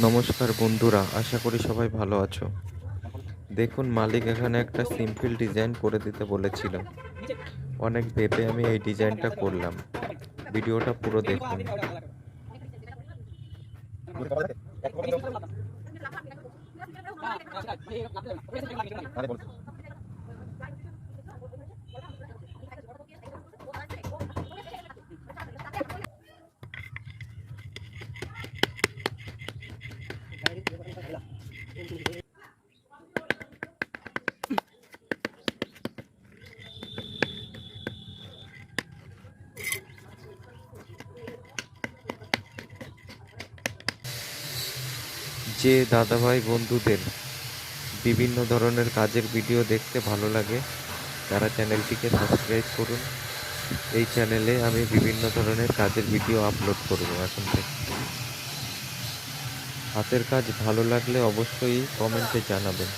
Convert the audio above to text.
নমস্কার বন্ধুরা, আশা করি সবাই ভালো আছো। দেখুন, মালিক এখানে একটা সিম্পল ডিজাইন করে দিতে বলেছিল। অনেক ভেবে আমি এই ডিজাইনটা করলাম। ভিডিওটা পুরো দেখুন। যে দাদাভাই বন্ধুদের বিভিন্ন ধরনের কাজের ভিডিও দেখতে ভালো লাগে, তারা চ্যানেলটিকে সাবস্ক্রাইব করুন। এই চ্যানেলে আমি বিভিন্ন ধরনের কাজের ভিডিও আপলোড করব এখন থেকে। হাতের কাজ ভালো লাগলে অবশ্যই কমেন্টে জানাবেন।